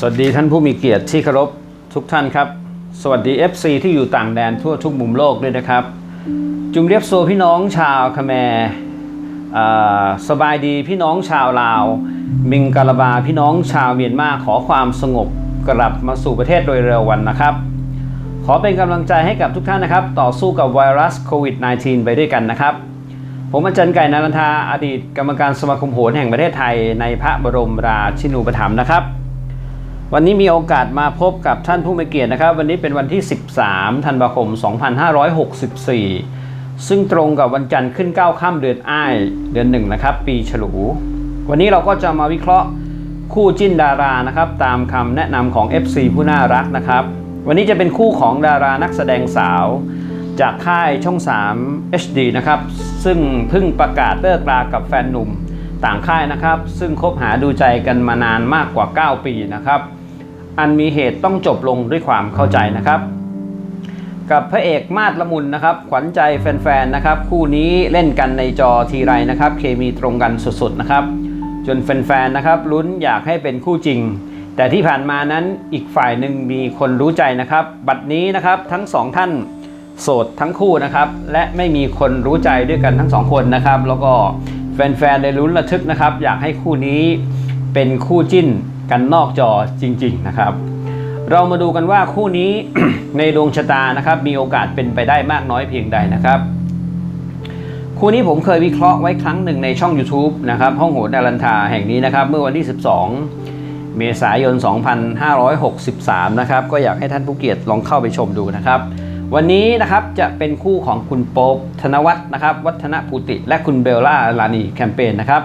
สวัสดีท่านผู้มีเกียรติที่เคารพทุกท่านครับ สวัสดี FC ที่อยู่ต่างแดนทั่วทุกมุมโลกด้วยนะครับ จุงเรียบโซพี่น้องชาวคแมร์อ่าสบายดีพี่น้องชาวลาว มิงกาลาบาพี่น้องชาวเมียนมาขอความสงบกลับมาสู่ประเทศโดยเร็ววันนะครับ ขอเป็นกำลังใจให้กับทุกท่านนะครับ ต่อสู้กับไวรัสโควิด -19 ไปด้วยกันนะครับ ผมอาจารย์ไก่นารันทาอดีตกรรมการสมาคมโหรแห่งประเทศไทยในพระบรมราชินูปถัมภ์นะครับ วันนี้มีโอกาสมาพบกับท่านผู้มีเกียรตินะครับ วันนี้เป็นวันที่ 13 ธันวาคม 2564 ซึ่งตรงกับวันจันทร์ขึ้น9ค่ำเดือนอ้ายเดือนหนึ่งนะครับ ปีฉลู วันนี้เราก็จะมาวิเคราะห์คู่จิ้นดารานะครับ ตามคำแนะนำของ FC ผู้น่ารักนะครับ วันนี้จะเป็นคู่ของดารานักแสดงสาว จากค่ายช่อง 3 HD นะครับ ซึ่งเพิ่งประกาศเลิกรากับแฟนหนุ่มต่างค่ายนะครับ ซึ่งคบหาดูใจกันมานานมากกว่า 9 ปีนะครับ อันมีเหตุต้องจบลงด้วยความเข้าใจนะครับ กับพระเอกมาดละมุนนะครับขวัญใจแฟนๆนะครับคู่นี้เล่นกันในจอทีไรนะครับ เคมีตรงกันสุดๆนะครับ จนแฟนๆนะครับลุ้นอยากให้เป็นคู่จริง แต่ที่ผ่านมานั้นอีกฝ่ายหนึ่งมีคนรู้ใจนะครับ บัดนี้นะครับทั้งสองท่านโสดทั้งคู่นะครับและไม่มีคนรู้ใจด้วยกันทั้งสองคนนะครับ แล้วก็แฟนๆได้ลุ้นระทึกนะครับ อยากให้คู่นี้เป็นคู่จิ้น กันนอกจอจริงๆนะครับ เรามาดูกันว่าคู่นี้ในดวงชะตานะครับมีโอกาสเป็นไปได้มากน้อยเพียงใดนะครับ คู่นี้ผมเคยวิเคราะห์ไว้ครั้งหนึ่งในช่อง YouTube นะครับห้องโหนดารันทาแห่งนี้นะครับ เมื่อวันที่ 12 เมษายน 2563 นะครับก็อยากให้ท่านผู้เกียรติลองเข้าไปชมดูนะครับวันนี้นะครับจะเป็นคู่ของคุณโป๊ปธนวัฒน์นะครับ วัฒนภูติ และคุณเบลล่าลานีแคมเปญนะครับ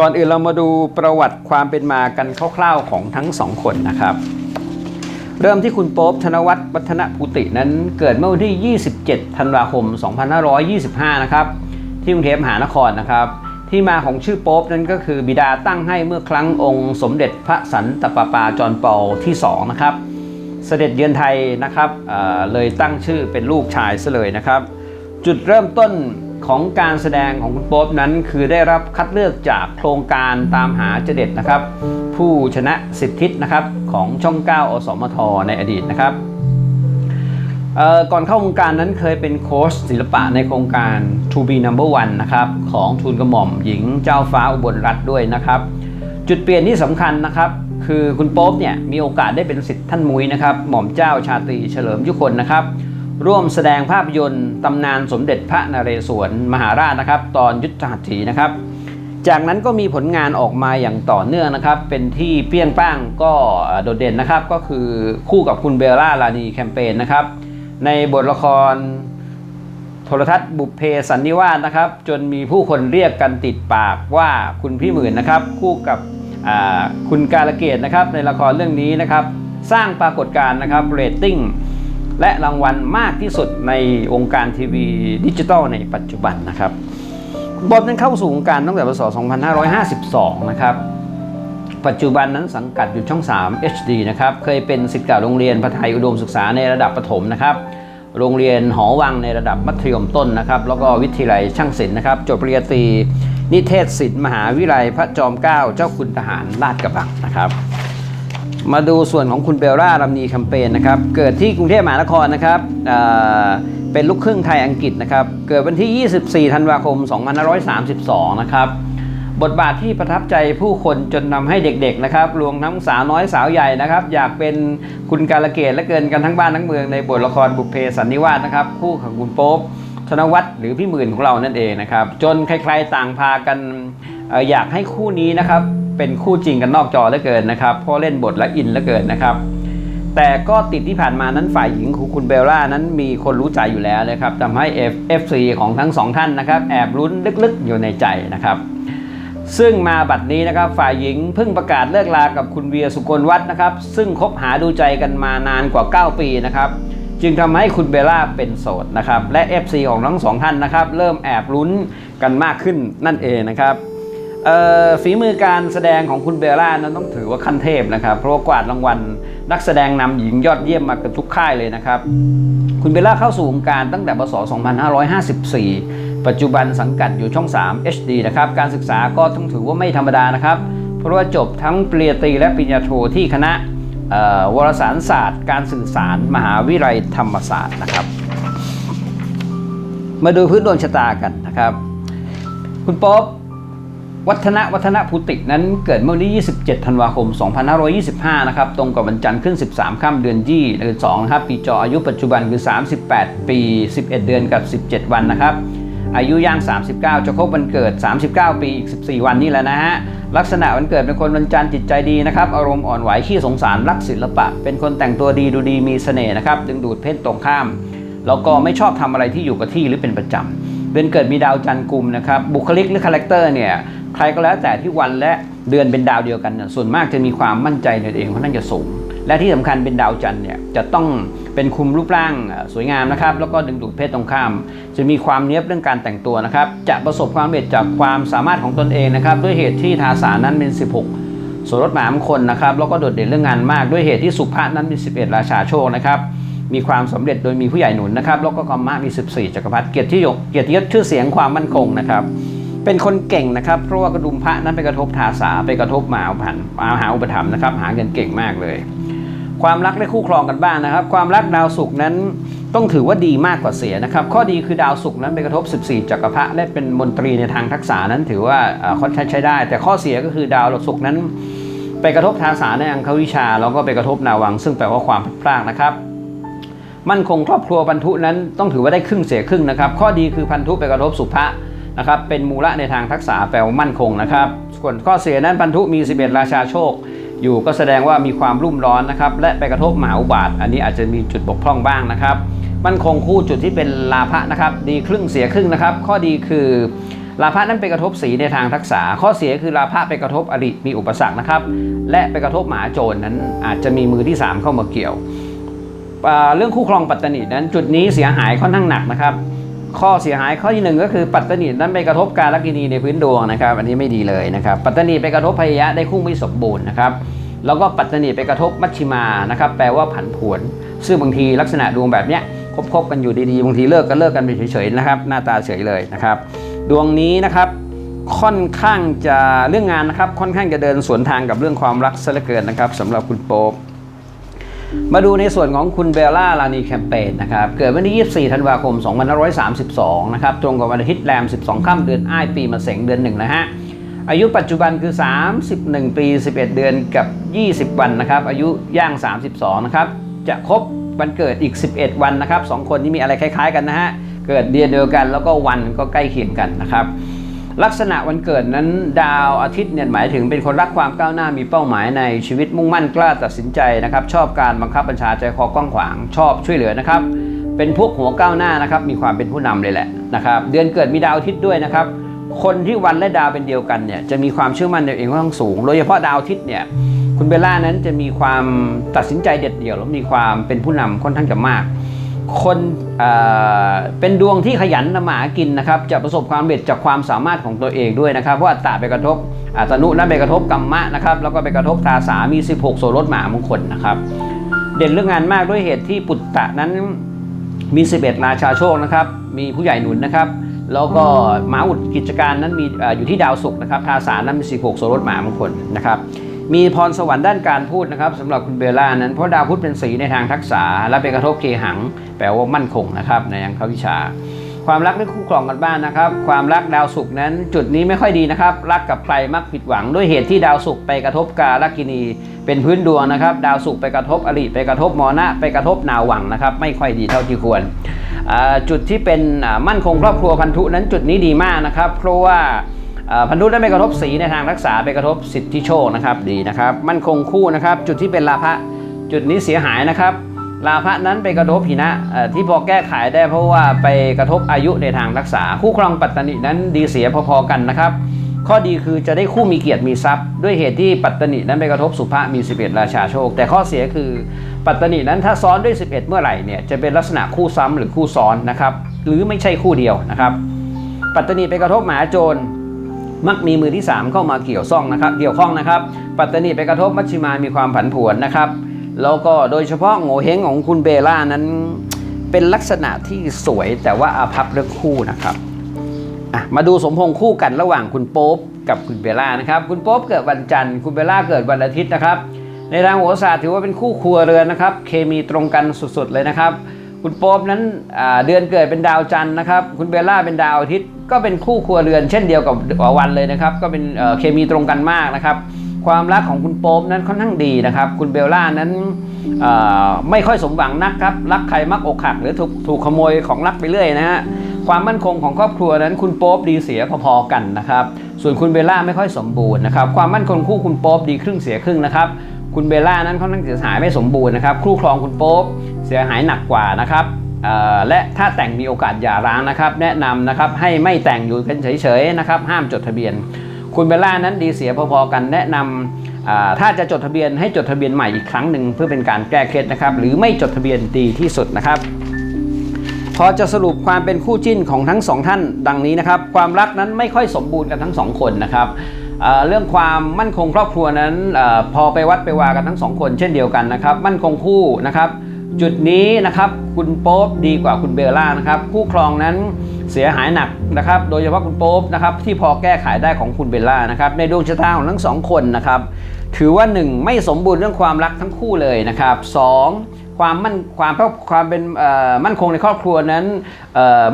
ก่อนอื่นเรามาดูประวัติความเป็นมากันคร่าวๆของทั้งสองคนนะครับ เริ่มที่คุณโป๊ปธนวัฒน์วัฒนภูตินั้นเกิดเมื่อวันที่ 27 ธันวาคม 2525 นะครับ ที่กรุงเทพมหานครนะครับ ที่มาของชื่อโป๊ปนั้นก็คือบิดาตั้งให้เมื่อครั้งองค์สมเด็จพระสันตะปาปาจอห์นเปาที่ 2 นะครับ เสด็จเยือนไทยนะครับเเลยตั้งชื่อเป็นลูกชายซะเลยนะครับ จุดเริ่มต้น ของการแสดงของคุณโป๊ปนั้น คือได้รับคัดเลือกจากโครงการตามหาเจเด็ดนะครับ ผู้ชนะสิทธิตนะครับของช่อง 9 อสมท ในอดีตนะครับก่อนเข้าวงการนั้นเคยเป็นโค้ชศิลปะในโครงการ To Be Number One นะครับของทูลกระหม่อมหญิงเจ้าฟ้าอุบลรัตน์ด้วยนะครับ จุดเปลี่ยนที่สำคัญนะครับ คือคุณโป๊ปเนี่ยมีโอกาสได้เป็นสิทธิ์ท่านมุ้ยนะครับ หม่อมเจ้าชาตรีเฉลิมยุคนนะครับ ร่วมแสดงภาพยนตร์ตำนานสมเด็จพระนเรศวรมหาราชนะครับ ตอนยุทธหัตถีนะครับ จากนั้นก็มีผลงานออกมาอย่างต่อเนื่องนะครับ เป็นที่เปี้ยงป้างก็โดดเด่นนะครับ ก็คือคู่กับคุณเบลล่าลานีแคมเปญนะครับ ในบทละครโทรทัศน์บุพเพสันนิวาสนะครับ จนมีผู้คนเรียกกันติดปากว่าคุณพี่หมื่นนะครับ คู่กับคุณการะเกดนะครับในละครเรื่องนี้นะครับ สร้างปรากฏการณ์นะครับเรตติ้ง และรางวัลมากที่สุดในวงค์การทีวีดิจิทัลในปัจจุบันนะครับบอมนั้นเข้าสู่วงการตั้งแต่พศ 2552 นะครับ ปัจจุบันนั้นสังกัดอยู่ช่อง 3 HD นะครับ เคยเป็นศิษย์เก่าโรงเรียนพระไทยอุดมศึกษาในระดับประถมนะครับ โรงเรียนหอวังในระดับมัธยมต้นนะครับ แล้วก็วิทยาลัยช่างศิลป์นะครับ จบปริญญาตรีนิเทศศิลป์มหาวิทยาลัยพระจอมเกล้าเจ้าคุณทหารลาดกระบังนะครับ มาดูส่วนของคุณเบลล่าลำนีแคมเปญนะครับ เกิดที่กรุงเทพมหานครนะครับเป็นลูกครึ่งไทยอังกฤษนะครับ เกิดวันที่ 24 ธันวาคม 2532 นะครับ บทบาทที่ประทับใจผู้คนจนนำให้เด็กๆนะครับ รวมทั้งสาวน้อยสาวใหญ่นะครับ อยากเป็นคุณการะเกดและเกินกันทั้งบ้านทั้งเมืองในบทละครบุพเพสันนิวาสนะครับ คู่ของคุณโป๊ปธนวัฒน์หรือพี่หมื่นของเรานั่นเองนะครับ จนใครๆต่างพากันออยากให้คู่นี้นะครับ เป็นคู่จริงกันนอกจอเหลือเกินนะครับเพราะเล่นบทและอินเหลือเกินนะครับ แต่ก็ติดที่ผ่านมานั้นฝ่ายหญิงของคุณเบลล่านั้นมีคนรู้ใจอยู่แล้วนะครับทำให้ F FC ของทั้งสองท่านนะครับ แอบลุ้นลึกๆอยู่ในใจนะครับซึ่งมาบัดนี้นะครับฝ่ายหญิงเพิ่งประกาศเลิกลากับคุณเวียสุกลวัฒนะครับ ซึ่งคบหาดูใจกันมานานกว่า 9 ปีนะครับ จึงทำให้คุณเบลล่าเป็นโสดนะครับ และ FC ของทั้งสองท่านนะครับ เริ่มแอบลุ้นกันมากขึ้นนั่นเองนะครับ ฝีมือการแสดงของคุณเบลล่านั้นต้องถือว่าขั้นเทพนะครับ เพราะว่ากวาดรางวัลนักแสดงนำหญิงยอดเยี่ยมมาเกับทุกค่ายเลยนะครับ คุณเบลล่าเข้าสู่วงการตั้งแต่พศ2554 ปัจจุบันสังกัดอยู่ช่อง 3 HD นะครับ การศึกษาก็ต้องถือว่าไม่ธรรมดานะครับ เพราะว่าจบทั้งปริญญาตรีและปริญญาโทที่คณะวารสารศาสตร์ การสื่อสาร มหาวิทยาลัยธรรมศาสตร์นะครับ มาดูพื้นดวงชะตากันนะครับ คุณป๊อบ วัฒนะวัฒนภูตินั้นเกิดเมื่อวันที่ 27 ธันวาคม 2525 นะครับ ตรงกับวันจันทร์ขึ้น 13 ค่ำเดือนยี่เดือน2นะครับ ปีจออายุปัจจุบันคือ 38 ปี 11 เดือนกับ 17 วันนะครับ อายุย่าง 39 จะครบวันเกิด 39 ปี อีก 14 วันนี่แหละนะฮะ ลักษณะวันเกิดเป็นคนวันจันทร์จิตใจดีนะครับ อารมณ์อ่อนไหวขี้สงสาร รักศิลปะ เป็นคนแต่งตัวดีดูดีมีเสน่ห์นะครับ ดึงดูดเพศตรงข้าม แล้วก็ไม่ชอบทำอะไรที่อยู่กับที่หรือเป็นประจำเดือนเกิดมีดาวจันทร์กลุ่มนะครับ บุคลิกหรือคาแรคเตอร์เนี่ย ใครก็แล้วแต่ที่วันและเดือนเป็นดาวเดียวกันเนี่ยส่วนมากจะมีความมั่นใจในตัวเองค่อนข้างจะสูง และที่สำคัญเป็นดาวจันทร์เนี่ยจะต้องเป็นคุมรูปร่างสวยงามนะครับ แล้วก็ดึงดูดเพศตรงข้าม จะมีความเนี้ยบเรื่องการแต่งตัวนะครับ จะประสบความสำเร็จจากความสามารถของตนเองนะครับ ด้วยเหตุที่ทาสานั้นเป็น 16ส่วนรถหมามงคลนะครับแล้วก็โดดเด่นเรื่องงานมากด้วยเหตุที่สุภานั้นมี11 ราชาโชคนะครับมีความสำเร็จโดยมีผู้ใหญ่หนุนนะครับแล้วก็กรรมะมี 14จักรพรรดิเกียรติยศเกียรติยศชื่อเสียงความมั่นคงนะครับ เป็นคนเก่งนะครับ เพราะว่ากระดุมพระนั้นไปกระทบทาสาไปกระทบมหาผันมหาอุปถัมภ์นะครับ หาเงินเก่งมากเลย ความรักและคู่ครองกันบ้างนะครับ ความรักดาวศุกร์นั้นต้องถือว่าดีมากกว่าเสียนะครับ ข้อดีคือดาวศุกร์นั้นไปกระทบ 14จักรพรรดิและเป็นมนตรีในทางทักษะนั้นถือว่าค่อนข้างใช้ได้ แต่ข้อเสียก็คือดาวศุกร์นั้น ไปกระทบทาสาในอังควิชาแล้วก็ไปกระทบนาวัง ซึ่งแปลว่าความพลาดพลาดนะครับมั่นคงครอบครัวพันธุนั้นต้องถือว่าได้ครึ่งเสียครึ่งนะครับ ข้อดีคือพันธุไปกระทบสุภะ นะครับเป็นมูละในทางทักษะแปลว่ามั่นคงนะครับ ส่วนข้อเสียนั้นพันธุมี 11 ราชาโชค อยู่ก็แสดงว่ามีความรุ่มร้อนนะครับและไปกระทบมหาอุบาท อันนี้อาจจะมีจุดบกพร่องบ้างนะครับ มั่นคงคู่จุดที่เป็นลาภะนะครับดีครึ่งเสียครึ่งนะครับ ข้อดีคือลาภะนั้นไปกระทบสีในทางทักษะ ข้อเสียคือลาภะไปกระทบอริมีอุปสรรคนะครับ และไปกระทบหมาโจรนั้นอาจจะมีมือที่สามเข้ามาเกี่ยว เรื่องคู่ครองปัตตนีนั้นจุดนี้เสียหายค่อนข้างหนักนะครับ ข้อเสียหายข้อที่หนึ่งก็คือปัตตนีนั้นไปกระทบการลกินีในพื้นดวงนะครับอันนี้ไม่ดีเลยนะครับปัตตนีไปกระทบพยะได้คู่ไม่สมบูรณ์นะครับแล้วก็ปัตตนีไปกระทบมัชชิมานะครับแปลว่าผันผวน ซึ่งบางทีลักษณะดวงแบบเนี้ยคบๆกันอยู่ดีๆบางทีเลิกกันเลิกกันไปเฉยๆนะครับหน้าตาเฉยเลยนะครับดวงนี้นะครับค่อนข้างจะเรื่องงานนะครับค่อนข้างจะเดินสวนทางกับเรื่องความรักซะเหลือเกินนะครับสำหรับคุณโป๊ป มาดูในส่วนของคุณเบลล่าลานีแคมเปญนะครับ เกิดวันที่ 24 ธันวาคม 2532 นะครับ ตรงกับวันอาทิตย์แรม 12 ค่ำเดือนอ้ายปีมะเสงเดือนหนึ่งนะฮะ อายุปัจจุบันคือ 31 ปี 11 เดือนกับ 20 วันนะครับ อายุย่าง 32 นะครับ จะครบวันเกิดอีก 11 วันนะครับสองคนนี้มีอะไรคล้าย ๆ กันนะฮะ เกิดเดือนเดียวกันแล้วก็วันก็ใกล้เคียงกันนะครับ ลักษณะวันเกิดนั้นดาวอาทิตย์เนี่ยหมายถึงเป็นคนรักความก้าวหน้ามีเป้าหมายในชีวิตมุ่งมั่นกล้าตัดสินใจนะครับชอบการบังคับบัญชาใจคอกว้างขวาง ชอบช่วยเหลือนะครับ เป็นพวกหัวก้าวหน้านะครับมีความเป็นผู้นำเลยแหละนะครับเดือนเกิดมีดาวอาทิตย์ด้วยนะครับคนที่วันและดาวเป็นเดียวกันเนี่ยจะมีความเชื่อมั่นในตัวเองค่อนข้างสูง โดยเฉพาะดาวอาทิตย์เนี่ยคุณเบลล่านั้นจะมีความตัดสินใจเด็ดเดี่ยวแล้วมีความเป็นผู้นำค่อนข้างจะมาก คนเเป็นดวงที่ขยันทำมาหากินนะครับ จะประสบความสำเร็จจากความสามารถของตัวเองด้วยนะครับ เพราะอัตตาไปกระทบอัตนุนั้นไปกระทบกรรมะนะครับ แล้วก็ไปกระทบทาสามี 16 โสรถหมามงคลนะครับ เด่นเรื่องงานมากด้วยเหตุที่ปุตตะนั้นมี 11 ราชาโชคนะครับ มีผู้ใหญ่หนุนนะครับ แล้วก็หมาอุดกิจการนั้นมีเอ่ออยู่ที่ดาวศุกร์นะครับทาสานั้นมี 16 โสรถหมามงคลนะครับ มีพรสวรรค์ด้านการพูดนะครับสำหรับคุณเบลล่านั้นเพราะดาวพุธเป็นสีในทางทักษะ และไปกระทบเคหัง แปลว่ามั่นคงนะครับในยังควิชา ความรักและคู่ครองกันบ้านนะครับ ความรักดาวศุกร์นั้นจุดนี้ไม่ค่อยดีนะครับ รักกับใครมักผิดหวัง ด้วยเหตุที่ดาวศุกร์ไปกระทบกาลกินี เป็นพื้นดวงนะครับ ดาวศุกร์ไปกระทบอริไปกระทบมอนะไปกระทบนาวังนะครับ ไม่ค่อยดีเท่าที่ควรจุดที่เป็นมั่นคงครอบครัวพันธุนั้นจุดนี้ดีมากนะครับ เพราะว่า พันธุได้ไปกระทบสีในทางรักษาไปกระทบสิทธิโชคนะครับดีนะครับมั่นคงคู่นะครับ จุดที่เป็นลาภะจุดนี้เสียหายนะครับลาภะนั้นไปกระทบหินะที่พอแก้ไขได้เพราะว่าไปกระทบอายุในทางรักษา คู่ครองปัตตนินั้นดีเสียพอๆกันนะครับ ข้อดีคือจะได้คู่มีเกียรติมีทรัพย์ ด้วยเหตุที่ปัตตนินั้นไปกระทบสุภะมี 11 ราชาโชค แต่ข้อเสียคือปัตตนินั้นถ้าซ้อนด้วย 11 เมื่อไหร่เนี่ยจะเป็นลักษณะคู่ซ้ำหรือคู่ซ้อนนะครับหรือไม่ใช่คู่เดียวนะครับ ปัตตนิไปกระทบหมาโจร มักมีมือที่ 3 เข้ามาเกี่ยวซ่องนะครับ เกี่ยวข้องนะครับ ปัตตานีไปกระทบมัชชิมามีความผันผวนนะครับ แล้วก็โดยเฉพาะโง่เฮงของคุณเบล่านั้นเป็นลักษณะที่สวยแต่ว่าอาภัพเรื่องคู่นะครับมาดูสมพงษ์คู่กันระหว่างคุณโป๊ปกับคุณเบล่านะครับ คุณโป๊ปเกิดวันจันทร์คุณเบลล่าเกิดวันอาทิตย์นะครับ ในทางโหราศาสตร์ถือว่าเป็นคู่ครัวเรือนนะครับ เคมีตรงกันสุดๆเลยนะครับ คุณโป๊ปนั้นเดือนเกิดเป็นดาวจันทร์นะครับ คุณเบลล่าเป็นดาวอาทิตย์ ก็เป็นคู่ครัวเรือนเช่นเดียวกับวันเลยนะครับ ก็เป็นเคมีตรงกันมากนะครับ ความรักของคุณโป๊ปนั้นค่อนข้างดีนะครับ คุณเบลล่านั้นไม่ค่อยสมหวังนักครับ รักใครมักอกหัก หรือถูกถูกขโมยของรักไปเรื่อยนะฮะ ความมั่นคงของครอบครัวนั้นคุณโป๊ปดีเสียพอๆกันนะครับ ส่วนคุณเบลล่าไม่ค่อยสมบูรณ์นะครับ ความมั่นคงคู่คุณโป๊ปดีครึ่งเสียครึ่งนะครับ คุณเบลล่านั้นค่อนข้างเสียหายไม่สมบูรณ์นะครับคู่ครองคุณโป๊ปเสียหายหนักกว่านะครับและถ้าแต่งมีโอกาสหย่าร้างนะครับ แนะนำนะครับให้ไม่แต่งอยู่กันเฉยๆนะครับห้ามจดทะเบียน คุณเบลล่านั้นดีเสียพอๆกันแนะนำอ่าถ้าจะจดทะเบียนให้จดทะเบียนใหม่อีกครั้งหนึ่งเพื่อเป็นการแก้เคล็ดนะครับ หรือไม่จดทะเบียนดีที่สุดนะครับ พอจะสรุปความเป็นคู่จิ้นของทั้งสองท่านดังนี้นะครับ ความรักนั้นไม่ค่อยสมบูรณ์กันทั้งสองคนนะครับ เรื่องความมั่นคงครอบครัวนั้นอพอไปวัดไปวากันทั้งสองคนเช่นเดียวกันนะครับ มั่นคงคู่นะครับ จุดนี้นะครับคุณโป๊ปดีกว่าคุณเบลล่านะครับคู่ครองนั้นเสียหายหนักนะครับ โดยเฉพาะคุณโป๊ปนะครับที่พอแก้ไขได้ของคุณเบลล่านะครับ ในดวงชะตาของทั้งสองคนนะครับ ถือว่า 1 ไม่สมบูรณ์เรื่องความรักทั้งคู่เลยนะครับสองความมั่นความความเป็นมั่นคงในครอบครัวนั้น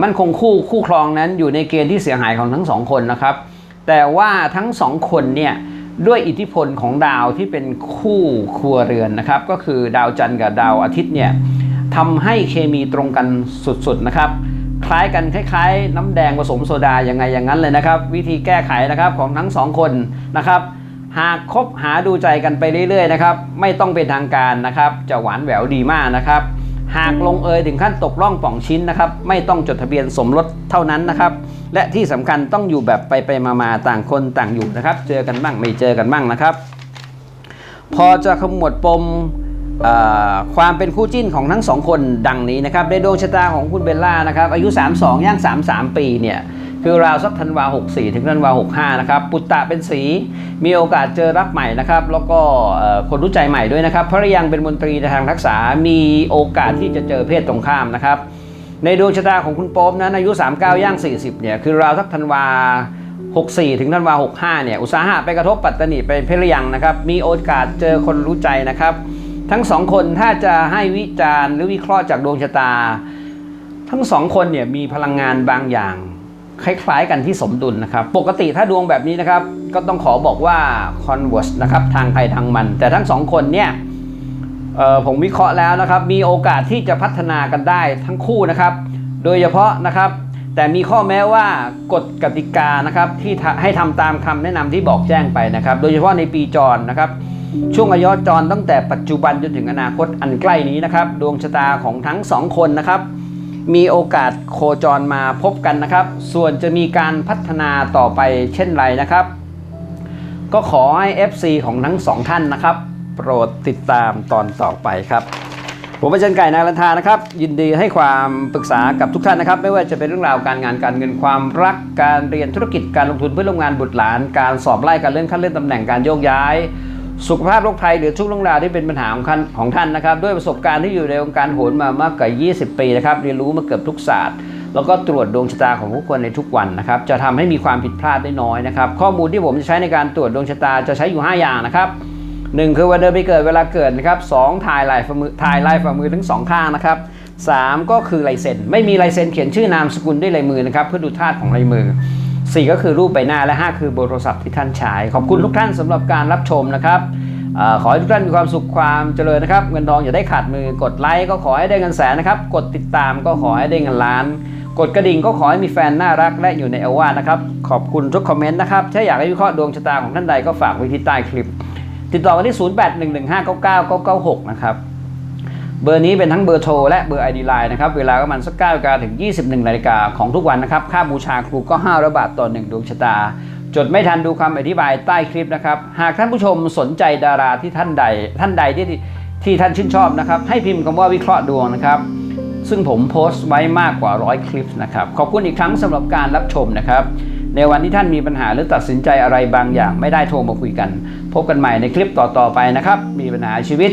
มั่นคงคู่คู่ครองนั้นอยู่ในเกณฑ์ที่เสียหายของทั้งสองคนนะครับ แต่ว่าทั้งสองคนเนี่ยด้วยอิทธิพลของดาวที่เป็นคู่ครัวเรือนนะครับ ก็คือดาวจันทร์กับดาวอาทิตย์เนี่ยทำให้เคมีตรงกันสุดๆนะครับ คล้ายกันคล้ายๆ น้ำแดงผสมโซดาอยังไงอย่างนั้นเลยนะครับ วิธีแก้ไขนะครับของทั้งสองคนนะครับหากคบหาดูใจกันไปเรื่อยๆนะครับ ไม่ต้องเป็นทางการนะครับ จะหวานแหววดีมากนะครับ หากลงเอยถึงขั้นตกล่องป่องชิ้นนะครับไม่ต้องจดทะเบียนสมรสเท่านั้นนะครับ และที่สำคัญต้องอยู่แบบไปไปมามาต่างคนต่างอยู่นะครับ เจอกันบ้างไม่เจอกันบ้างนะครับ พอจะขมวดปมความเป็นคู่จิ้นของทั้งสองคนดังนี้นะครับในดวงชะตาของคุณเบลล่านะครับ อายุ 32 ย่าง 33 ปีเนี่ย คือราวสักธันวา 64 ถึงธันวา 65 นะครับ ปุตตะเป็นสี มีโอกาสเจอรักใหม่นะครับ แล้วก็คนรู้ใจใหม่ด้วยนะครับพระยังเป็นมนตรีในทางรักษามีโอกาสที่จะเจอเพศตรงข้ามนะครับ ในดวงชะตาของคุณโป๊ปนั้นอายุ 39 ย่าง 40 เนี่ย คือราวสักธันวา 64 ถึงธันวา 65 เนี่ย อุตสาหะไปกระทบปัตตานีไปเพลยังนะครับ มีโอกาสเจอคนรู้ใจนะครับ ทั้งสองคนถ้าจะให้วิจารณ์หรือวิเคราะห์จากดวงชะตา ทั้งสองคนเนี่ยมีพลังงานบางอย่าง คล้ายๆกันที่สมดุลนะครับ ปกติถ้าดวงแบบนี้นะครับ ก็ต้องขอบอกว่า converse นะครับทางใครทางมัน แต่ทั้งสองคนเนี่ยผมวิเคราะห์แล้วนะครับ มีโอกาสที่จะพัฒนากันได้ทั้งคู่นะครับ โดยเฉพาะนะครับ แต่มีข้อแม้ว่ากฎกติกานะครับที่ให้ทำตามคำแนะนำที่บอกแจ้งไปนะครับ โดยเฉพาะในปีจรนะครับ ช่วงอายุจรตั้งแต่ปัจจุบันจนถึงอนาคตอันใกล้นี้นะครับ ดวงชะตาของทั้งสองคนนะครับ มีโอกาสโคจรมาพบกันนะครับ ส่วนจะมีการพัฒนาต่อไปเช่นไรนะครับ ก็ขอให้ FC ของทั้งสองท่านนะครับ โปรดติดตามตอนต่อไปครับ ผมอาจารย์ไก่นารันทานะครับ ยินดีให้ความปรึกษากับทุกท่านนะครับ ไม่ว่าจะเป็นเรื่องราวการงานการเงินความรักการเรียนธุรกิจการลงทุนเพื่อโรงงานบุตรหลาน การสอบไล่การเลื่อนขั้นเลื่อนตำแหน่งการโยกย้าย สุขภาพโรคภัยหรือทุกเรื่องราวที่เป็นปัญหาของท่านของท่านนะครับ ด้วยประสบการณ์ที่อยู่ในวงการโหนมามากกว่า 20 ปีนะครับเรียนรู้มาเกือบทุกศาสตร์ แล้วก็ตรวจดวงชะตาของผู้คนในทุกวันนะครับจะทำให้มีความผิดพลาดได้น้อยนะครับข้อมูลที่ผมจะใช้ในการตรวจดวงชะตาจะใช้อยู่ 5 อย่างนะครับหนึ่งคือวันเดือนปีเกิดเวลาเกิดนะครับสองถ่ายลายฝ่ามือถ่ายลายฝ่ามือทั้งสองข้างนะครับสามก็คือลายเซ็นไม่มีลายเซ็นเขียนชื่อนามสกุลด้วยลายมือนะครับเพื่อดูธาตุของลายมือ สี่ก็คือรูปใบหน้าและห้าคือเบอร์โทรศัพท์ที่ท่านใช้ขอบคุณทุกท่านสำหรับการรับชมนะครับเออขอให้ทุกท่านมีความสุขความเจริญนะครับ เงินทองอย่าได้ขาดมือกดไลค์ก็ขอให้ได้เงินแสนนะครับ กดติดตามก็ขอให้ได้เงินล้าน กดกระดิ่งก็ขอให้มีแฟนน่ารักและอยู่ในอาวาสนะครับ ขอบคุณทุกคอมเมนต์นะครับ ถ้าอยากให้วิเคราะห์ดวงชะตาของท่านใดก็ฝากไว้ที่ใต้คลิป ติดต่อกันที่ 0811599996 นะครับ เบอร์นี้เป็นทั้งเบอร์โทรและเบอร์ ID Line นะครับ เวลาก็มันสัก9นาฬิกาถึง 21นาฬิกาของทุกวันนะครับ ค่าบูชาครูก็500บาทต่อ 1 ดวงชะตา จดไม่ทันดูคำอธิบายใต้คลิปนะครับ หากท่านผู้ชมสนใจดาราที่ท่านใด ท่านใดที่ที่ท่านชื่นชอบนะครับ ให้พิมพ์คำว่าวิเคราะห์ดวงนะครับ ซึ่งผมโพสต์ไว้มากกว่าร้อยคลิปนะครับ ขอบคุณอีกครั้งสำหรับการรับชมนะครับ ในวันที่ท่านมีปัญหาหรือตัดสินใจอะไรบางอย่างไม่ได้โทรมาคุยกัน พบกันใหม่ในคลิปต่อๆไปนะครับ มีปัญหาชีวิต